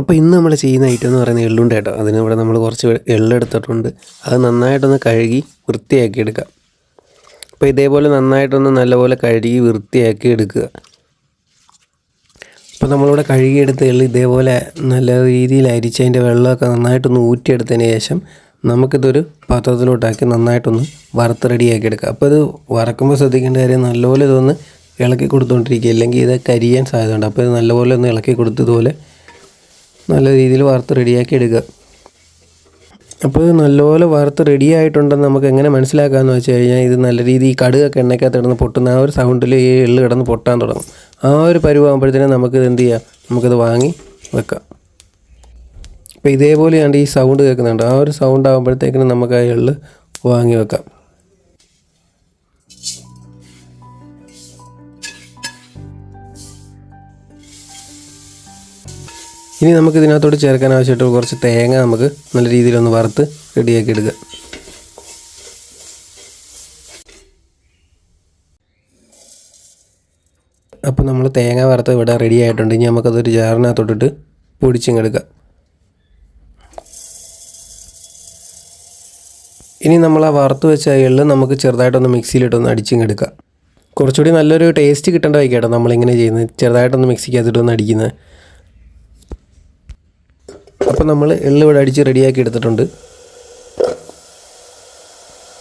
അപ്പോൾ ഇന്ന് നമ്മൾ ചെയ്യുന്ന ഐറ്റം എന്ന് പറയുന്നത് എള്ളുണ്ട കേട്ടോ. അതിന് നമ്മൾ കുറച്ച് എള്ളെടുത്തിട്ടുണ്ട് അത് നന്നായിട്ടൊന്ന് കഴുകി വൃത്തിയാക്കി എടുക്കുക അപ്പോൾ ഇതേപോലെ നന്നായിട്ടൊന്ന് നല്ലപോലെ കഴുകി വൃത്തിയാക്കി എടുക്കുക അപ്പോൾ നമ്മളിവിടെ കഴുകിയെടുത്ത എള്ള് ഇതേപോലെ നല്ല രീതിയിൽ അരിച്ച് അതിന്റെ വെള്ളമൊക്കെ നന്നായിട്ടൊന്ന് ഊറ്റിയെടുത്തതിന് ശേഷം നമുക്കിതൊരു പാത്രത്തിലോട്ടാക്കി നന്നായിട്ടൊന്ന് വറുത്ത് റെഡിയാക്കി എടുക്കുക അപ്പോൾ ഇത് വറക്കുമ്പോൾ ശ്രദ്ധിക്കേണ്ട കാര്യം നല്ലപോലെ ഇതൊന്ന് ഇളക്കി കൊടുത്തുകൊണ്ടിരിക്കുക അല്ലെങ്കിൽ ഇത് കരിയാൻ സാധ്യതയുണ്ട്. അപ്പോൾ ഇത് നല്ലപോലെ ഒന്ന് ഇളക്കി കൊടുത്ത് ഇതുപോലെ നല്ല രീതിയിൽ വറുത്ത് റെഡിയാക്കി എടുക്കുക അപ്പോൾ ഇത് നല്ലപോലെ വറുത്ത് റെഡി ആയിട്ടുണ്ടെന്ന് നമുക്ക് എങ്ങനെ മനസ്സിലാക്കാമെന്ന് വെച്ച് കഴിഞ്ഞാൽ ഇത് നല്ല രീതിയിൽ കടുകൊക്കെ എണ്ണയ്ക്കകത്ത് കിടന്ന് പൊട്ടുന്ന ആ ഒരു സൗണ്ടിൽ ഈ എള്ള് കിടന്ന് പൊട്ടാൻ തുടങ്ങും. ആ ഒരു പരുവാകുമ്പോഴത്തേനും നമുക്കിത് എന്ത് ചെയ്യാം? നമുക്കിത് വാങ്ങി വെക്കാം. അപ്പോൾ ഇതേപോലെയാണ് ഈ സൗണ്ട് കേൾക്കുന്നുണ്ട്. ആ ഒരു സൗണ്ട് ആകുമ്പോഴത്തേക്കിനും നമുക്ക് ആ എള്ള് വാങ്ങി വെക്കാം. ഇനി നമുക്ക് ഇതിനകത്തോട്ട് ചേർക്കാൻ ആവശ്യമായിട്ട് കുറച്ച് തേങ്ങ നമുക്ക് നല്ല രീതിയിലൊന്ന് വറുത്ത് റെഡിയാക്കി എടുക്കുക അപ്പോൾ നമ്മൾ തേങ്ങ വറുത്ത് ഇവിടെ റെഡി ആയിട്ടുണ്ട്. ഇനി നമുക്കതൊരു ജാറിനകത്തോട്ടിട്ട് പൊടിച്ചിങ്ങെടുക്കാം ഇനി നമ്മൾ ആ വറുത്ത് വെച്ച എള്ള് നമുക്ക് ചെറുതായിട്ടൊന്ന് മിക്സിയിലിട്ടൊന്ന് അടിച്ചിങ്ങെടുക്കാം കുറച്ചുകൂടി നല്ലൊരു ടേസ്റ്റ് കിട്ടേണ്ട കേട്ടോ നമ്മളിങ്ങനെ ചെയ്യുന്നത്. ചെറുതായിട്ടൊന്ന് മിക്സിക്കകത്തിട്ടൊന്ന് അടിക്കുന്നത്. അപ്പോൾ നമ്മൾ എള്ളിവിടെ അടിച്ച് റെഡിയാക്കി എടുത്തിട്ടുണ്ട്.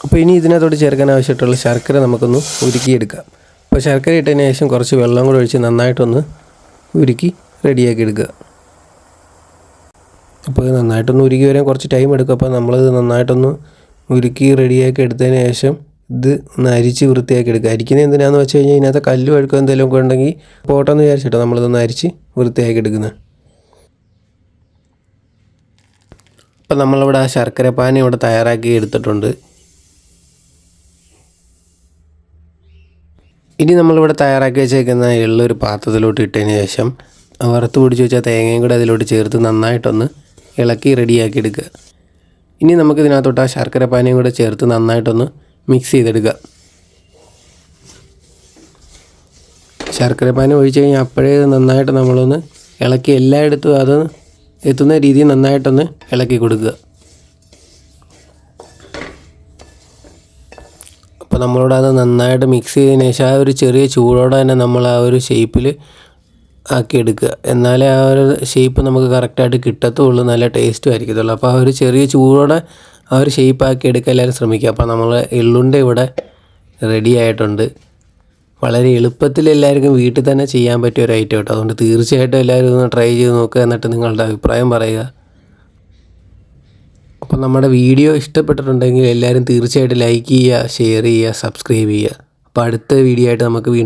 അപ്പോൾ ഇനി ഇതിനകത്തോട്ട് ചേർക്കാൻ ആവശ്യമായിട്ടുള്ള ശർക്കര നമുക്കൊന്ന് ഉരുക്കിയെടുക്കാം. അപ്പോൾ ശർക്കര ഇട്ടതിന് ശേഷം കുറച്ച് വെള്ളം കൂടെ ഒഴിച്ച് നന്നായിട്ടൊന്ന് ഉരുക്കി റെഡിയാക്കി എടുക്കുക. അപ്പോൾ ഇത് നന്നായിട്ടൊന്ന് ഉരുക്കി വരാൻ കുറച്ച് ടൈം എടുക്കും. അപ്പോൾ നമ്മളിത് നന്നായിട്ടൊന്ന് ഉരുക്കി റെഡിയാക്കി എടുത്തതിന് ശേഷം ഇത് ഒന്ന് അരിച്ച് വൃത്തിയാക്കി എടുക്കുക. അരിക്കുന്നത് എന്തിനാണെന്ന് വെച്ച് കഴിഞ്ഞാൽ ഇതിനകത്ത് കല്ല് വഴുക്കോ എന്തെങ്കിലും ഒക്കെ ഉണ്ടെങ്കിൽ പോട്ടെന്ന് വിചാരിച്ചിട്ടോ നമ്മളിതൊന്ന് അരിച്ച് വൃത്തിയാക്കി എടുക്കുന്നത്. അപ്പം നമ്മളിവിടെ ആ ശർക്കര പാനി ഇവിടെ തയ്യാറാക്കി എടുത്തിട്ടുണ്ട്. ഇനി നമ്മളിവിടെ തയ്യാറാക്കി വെച്ചേക്കുന്ന എള്ളൊരു പാത്രത്തിലോട്ട് ഇട്ടതിന് ശേഷം വറുത്ത് പിടിച്ച് വെച്ച തേങ്ങയും കൂടെ അതിലോട്ട് ചേർത്ത് നന്നായിട്ടൊന്ന് ഇളക്കി റെഡിയാക്കി എടുക്കുക. ഇനി നമുക്ക് ഇതിനകത്തോട്ട് ആ ശർക്കര പാനിയും കൂടെ ചേർത്ത് നന്നായിട്ടൊന്ന് മിക്സ് ചെയ്തെടുക്കുക. ശർക്കര പാനി ഒഴിച്ച് കഴിഞ്ഞാൽ അപ്പോഴേ നന്നായിട്ട് നമ്മളൊന്ന് ഇളക്കി എല്ലായിടത്തും അത് എത്തുന്ന രീതിയിൽ നന്നായിട്ടൊന്ന് ഇളക്കി കൊടുക്കുക. അപ്പോൾ നമ്മളോട് അത് നന്നായിട്ട് മിക്സ് ചെയ്തതിന് ശേഷം ആ ഒരു ചെറിയ ചൂടോടെ തന്നെ നമ്മൾ ആ ഒരു ഷേപ്പിൽ ആക്കി എടുക്കുക. എന്നാലേ ആ ഒരു ഷേപ്പ് നമുക്ക് കറക്റ്റായിട്ട് കിട്ടത്തുള്ളൂ നല്ല ടേസ്റ്റും ആയിരിക്കത്തുള്ളൂ. അപ്പോൾ ആ ഒരു ചെറിയ ചൂടോടെ ആ ഒരു ഷേപ്പ് ആക്കി എടുക്കാൻ എല്ലാവരും ശ്രമിക്കുക. അപ്പോൾ നമ്മൾ എള്ളുണ്ട ഇവിടെ റെഡി ആയിട്ടുണ്ട്. വളരെ എളുപ്പത്തിൽ എല്ലാവർക്കും വീട്ടിൽ തന്നെ ചെയ്യാൻ പറ്റിയ ഒരു ഐറ്റം കേട്ടോ. അതുകൊണ്ട് തീർച്ചയായിട്ടും എല്ലാവരും ഒന്ന് ട്രൈ ചെയ്ത് നോക്കുക എന്നിട്ട് നിങ്ങളുടെ അഭിപ്രായം പറയുക. അപ്പം നമ്മുടെ വീഡിയോ ഇഷ്ടപ്പെട്ടിട്ടുണ്ടെങ്കിൽ എല്ലാവരും തീർച്ചയായിട്ടും ലൈക്ക് ചെയ്യുക ഷെയർ ചെയ്യുക സബ്സ്ക്രൈബ് ചെയ്യുക. അപ്പോൾ അടുത്ത വീഡിയോ ആയിട്ട് നമുക്ക് വീണ്ടും